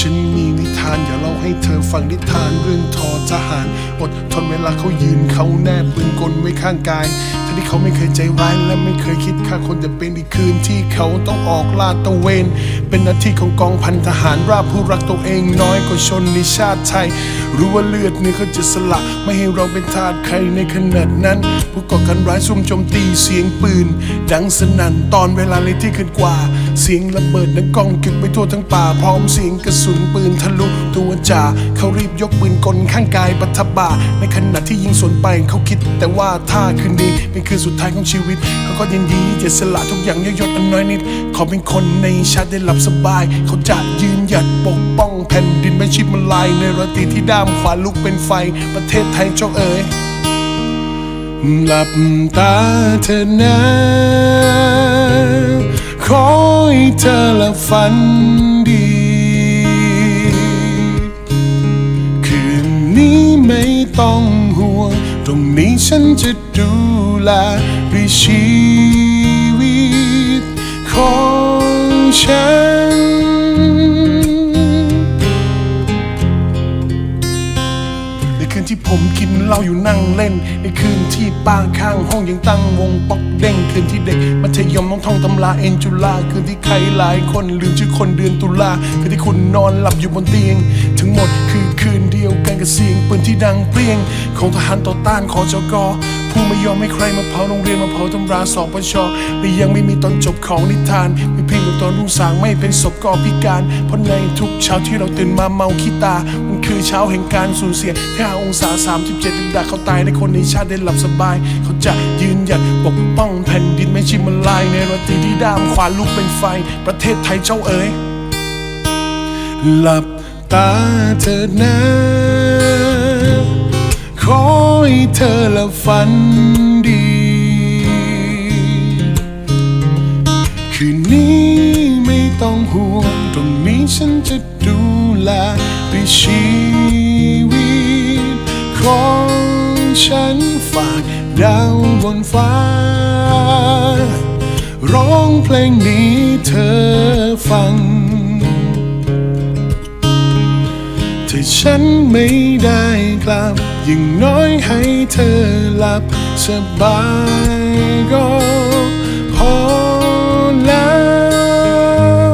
ฉันมีนิทาน อย่าเล่าให้เธอฟังนิทานเรื่องทอทหาร อดทนเวลาเขายืนเขาแนบปืนกลไว้ข้างกายทั้งที่เขาไม่เคยใจร้ายและไม่เคยคิดฆ่าคนจะเป็นอีกคืนที่เขาต้องออกลาดตะเวน เป็นหน้าที่ของกองพันทหารราบผู้รักตัวเองน้อยกว่าชนในชาติไทย รู้ว่าเลือดเนื้อเขาจะสละ ไม่ให้เราเป็นทาสใครในขนาดนั้น ผู้ก่อการร้ายซุ่มโจมตีเสียงปืน ดังสนั่นตอนเวลาเลยที่ขึ้นกว่า เสียงระเบิดดังก้องกึกไปทั่วทั้งป่าพร้อมเสียงกระสุนปืนทะลุตัวจ่าเขารีบยกปืนกลข้างกายปัทบาในขณะที่ยิงสวนไปเขาคิด แต่ว่าถ้าคืนนี้เป็นคืนสุดท้ายของชีวิตเขาก็ยินดีจะสละทุกอย่างยศยศอันน้อยนิดขอเป็นคนในชาติได้หลับสบาย เขาจะยืนหยัดปกป้องแผ่นดินไม่ชิบมันลาย ในรตีที่ด้ามขวาลุกเป็นไฟ ประเทศไทยเจ้าเอ๋ยหลับตาเธอนะขอให้เธอละฝันดี คืนนี้ไม่ต้องห่วง ตรงนี้ฉันจะดูแลด้วยชีวิตของฉัน นคืนที่ผมกินเหล้าอยู่นั่งเล่น ในคืนที่ป้าข้างห้องยังตั้งวงป๊อกเด้งคืนที่เด็กมัธยมต้องท่องตำราเอ็นจุลาคืนที่ใครหลายคนลืมชื่อคนเดือนตุลาคืนที่คุณนอนหลับอยู่บนเตียง ทั้งหมดคือคืนเดียวกันกับเสียงปืนที่ดังเปรี้ยง ของทหารต่อต้านขอจก ผู้ไม่ยอมให้ใครมาเผาโรงเรียนมาเผาตำราสอบปชและยังไม่มีตอนจบของนิทานไม่เพียงแต่ตอนรุ่งสางไม่เป็นศพก็พิการ เพราะในทุกเช้าที่เราตื่นมาเมาขี้ตา มันคือเช้าแห่งการสูญเสียแค่องศา 37ดินดาเขาตายในคนในชาติได้หลับสบาย เขาจะยืนหยัดปกป้องแผ่นดินไม่ชิมลาย ในราตรีที่ด้ามขวานลุกเป็นไฟ ประเทศไทยเจ้าเอ๋ยหลับตาเธอนะ ขอให้เธอละฝันดี คืนนี้ไม่ต้องห่วง ตรงนี้ฉันจะดูแลด้วยชีวิต ของฉันฝากดาวบนฟ้า ร้องเพลงนี้เธอฟัง ฉันไม่ได้กลับยิ่งน้อยให้เธอหลับสบายก็พอแล้ว